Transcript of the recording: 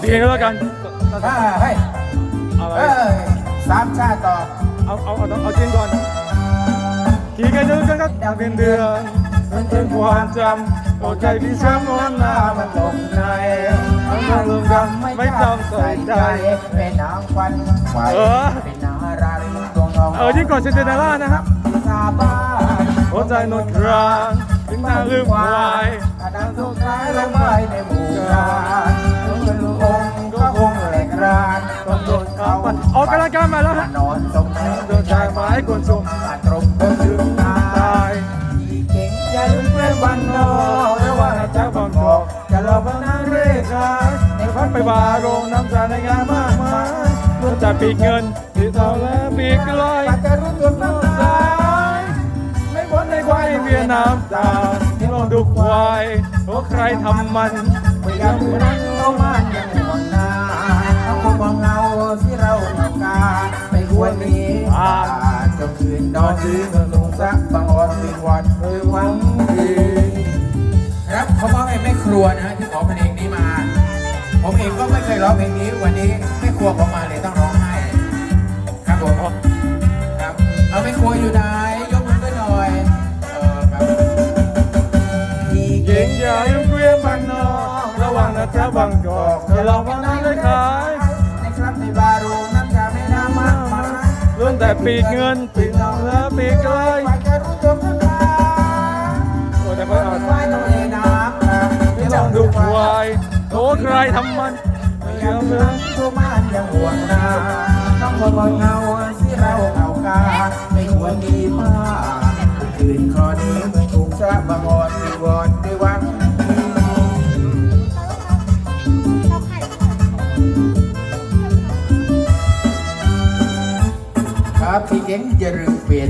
ตีเองก็แล้วกันอ่าเฮ้ยอะไรเอ้ยสามชาติต่อ เอาเอาเอาเอาจริงก่อนกี่กันเยอะกันครับอยากเป็นเดือนมันเป็นความจำโอ้ใจพี่ช้ำวันหน้ามันตกในมันมาลืมกันไม่จำใส่ใจ เป็นนางควันไฟเออ เป็นนางราลีดวงทองเออยิ่งก่อนเซนเตนาร่านะครับซาบ้านหัวใจนดครางถึงหน้าลืมวาย อาดังสุดท้ายลงไปในหมู่ อกกำลังกายมาแล้วฮะนอนสมแม่โดนชายไม้กวนชมตรงบนถึงตายที่เก่งอย่าลืมเพื่อนบ้านนอกระหว่าจ้าบางกอกจะหลอกว่านางเร่ขายในในพัพันไปบาบาร์โรงน้ำใจในงานมากมายล้วนแต่ปีเงินที่เท่าและปีกลอยปากกระรุ่นจนน้ำตาไม่พ้นในควายเวียนน้ำตาที่ลองดูควายโอ้ใครทำมันไม่อยากดูนั้นเขามัน การไม่ควรมีจนคืนนอนยืนลงสักบางอ่อนวิงวันเออหวังดีครับเขามอบให้แม่ครัวนะฮะที่ขอเพลงนี้มา ผมเองก็ไม่เคยร้องเพลงนี้ วันนี้แม่ครัวผมมาเลยต้องร้องให้ ครับผมครับ เอาแม่ครัวอยู่ไหนยกมือขึ้นหน่อยเออครับที่เก่งอย่าลืมเกวียนบ้านนอกระวังนะจ๊ะบางกอกเธอลองว่านั้นเลยขาย แต่ปีกเงินปีกทองและปีกลอยปากกระรุ่นจนน้ำตาโอ้แต่คไม่นเอาควายต้องเอน้ำที่ลองดูควายโอ้ใครทำมันไม่ยอมเลยตัวมันยังห่วงนาต้องคนมองเงาที่เราเอากาไม่ควรมีมาคืนครอนี้เมื่อถูกสะบังอ่อนวิงวอนด้วยหวัง ครับพี่เก่งอย่าลืมเปลี่ยน